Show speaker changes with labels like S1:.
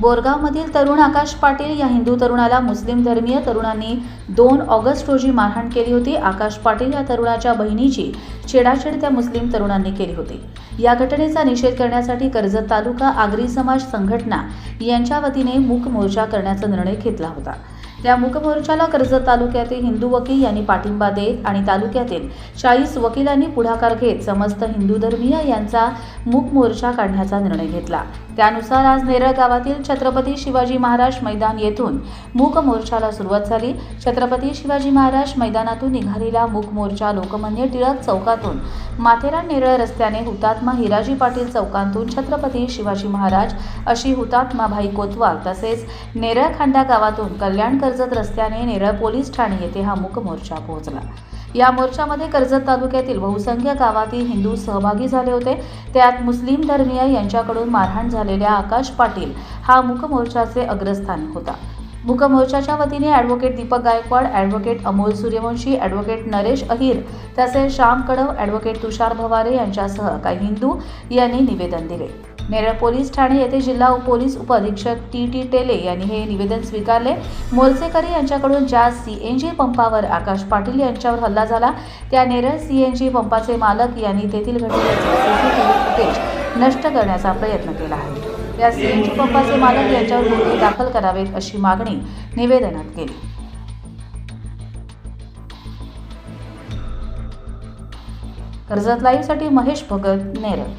S1: बोरगावमधील तरुण आकाश पाटील या हिंदू तरुणाला मुस्लिम धर्मीय तरुणांनी दोन ऑगस्ट रोजी मारहाण केली होती. आकाश पाटील या तरुणाच्या बहिणीची छेडाछेड त्या मुस्लिम तरुणांनी केली होती. या घटनेचा निषेध करण्यासाठी कर्जत तालुका आगरी समाज संघटना यांच्या वतीने मूक मोर्चा करण्याचा निर्णय घेतला होता. त्या मूकमोर्चाला कर्जत तालुक्यातील हिंदू वकील यांनी पाठिंबा देत आणि तालुक्यातील चाळीस वकिलांनी पुढाकार घेत समस्त हिंदू धर्मीय यांचा मूक मोर्चा काढण्याचा निर्णय घेतला. त्यानुसार आज नेरळ गावातील छत्रपती शिवाजी महाराज मैदान येथून मूक मोर्चाला सुरुवात झाली. छत्रपती शिवाजी महाराज मैदानातून निघालेला मूक मोर्चा लोकमान्य टिळक चौकातून माथेरान नेरळ रस्त्याने हुतात्मा हिराजी पाटील चौकांतून छत्रपती शिवाजी महाराज अशी हुतात्मा भाई कोतवाल तसेच नेरळ खांडा गावातून कल्याण कर्जत रस्त्याने नेरळ पोलीस ठाणे येथे हा मूक मोर्चा पोहोचला. या मोर्चामध्ये कर्जत तालुक्यातील बहुसंख्य गावातील हिंदू सहभागी झाले होते. त्यात मुस्लिम धर्मीय यांच्याकडून मारहाण झालेल्या आकाश पाटील हा मूक मोर्चाचे अग्रस्थानी होता. मुखमोर्चाच्या वतीने advocate Deepak Gaikwad advocate Amol Suryavanshi advocate Naresh Ahir तसेच श्याम कडव ॲडव्होकेट तुषार भवारे यांच्यासह काही हिंदू यांनी निवेदन दिले. नेरळ पोलीस ठाणे येथे जिल्हा पोलीस उपअधीक्षक टी टी टेले यांनी हे निवेदन स्वीकारले. मोलसेकरी यांच्याकडून ज्या सी एन जी पंपावर आकाश पाटील यांच्यावर हल्ला झाला त्या नेरळ सी एन जी पंपाचे मालक यांनी तेथील घडलेले सीसीटीव्ही फुटेज नष्ट करण्याचा प्रयत्न केला आहे. त्या जी पंपाचे मालक यांच्यावर गुन्हे दाखल करावेत अशी मागणी निवेदनात केली. कर्जत लाईव्हसाठी महेश भगत नेरळ.